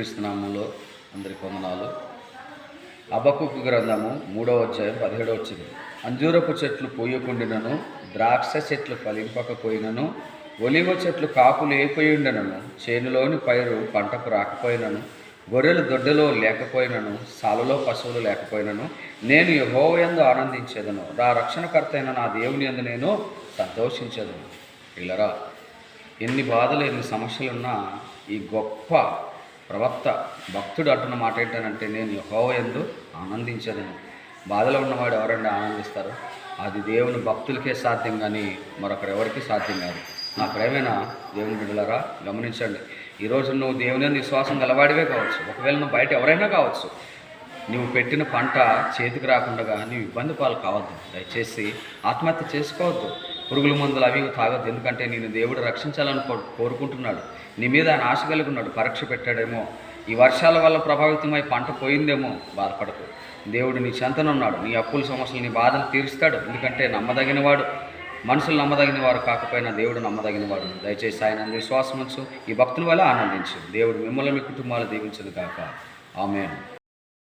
క్రీస్తునామంలో అందరికి వందనాలు. అబకుకు గ్రంథము మూడవ అధ్యాయం పదిహేడవ వచ్చింది. అంజూరపు చెట్లు పోయకుండినను ద్రాక్ష చెట్లు ఫలింపకపోయినను ఒలివ చెట్లు కాపులు ఏపోయిండనను చేనులోని పైరు పంటకు రాకపోయినను గొర్రెలు దొడ్డలో లేకపోయినను సాలలో పశువులు లేకపోయినను నేను యహోవయందు ఆనందించేదను. నా రక్షణకర్త అయిన నా దేవుని ఎందు నేను సంతోషించేదను. ఇలరా ఎన్ని బాధలు ఎన్ని సమస్యలున్నా ఈ గొప్ప ప్రవక్త భక్తుడు అంటున్న మాట ఏంటనంటే నేను యెహోవాయందు ఆనందించదను. బాధలో ఉన్నవాడు ఎవరండి ఆనందిస్తారు? అది దేవుని భక్తులకే సాధ్యం కానీ మరొకరెవరికి సాధ్యం కాదు. నా ప్రేమైన? దేవుని బిడ్డలరా గమనించండి. ఈరోజు నువ్వు దేవుని విశ్వాసం గలవాడివే కావచ్చు. ఒకవేళ నువ్వు బయట ఎవరైనా కావచ్చు. నువ్వు పెట్టిన పంట చేతికి రాకుండా నీవు ఇబ్బంది పాలు కావద్దు. దయచేసి ఆత్మహత్య చేసుకోవద్దు. పురుగుల మందులు అవి తాగదు ఎందుకంటే నేను దేవుడు రక్షించాలని కో- కోరుకుంటున్నాడు. నీ మీద ఆయన ఆశ కలిగి ఉన్నాడు. పరీక్ష పెట్టాడేమో. ఈ వర్షాల వల్ల ప్రభావితమై పంట పోయిందేమో బాధపడకు. దేవుడు నీ చెంతనున్నాడు. నీ అప్పుల సమస్యలు నీ బాధలు తీరుస్తాడు. ఎందుకంటే నమ్మదగిన వాడు మనుషులు నమ్మదగిన వారు కాకపోయినా దేవుడు నమ్మదగిన వాడు దయచేసి ఆయన విశ్వాసం ఉంచు ఈ భక్తుల వల్ల ఆనందించు. దేవుడు మిమ్మల్ని మీ కుటుంబాలు దీవించదు కాక ఆమె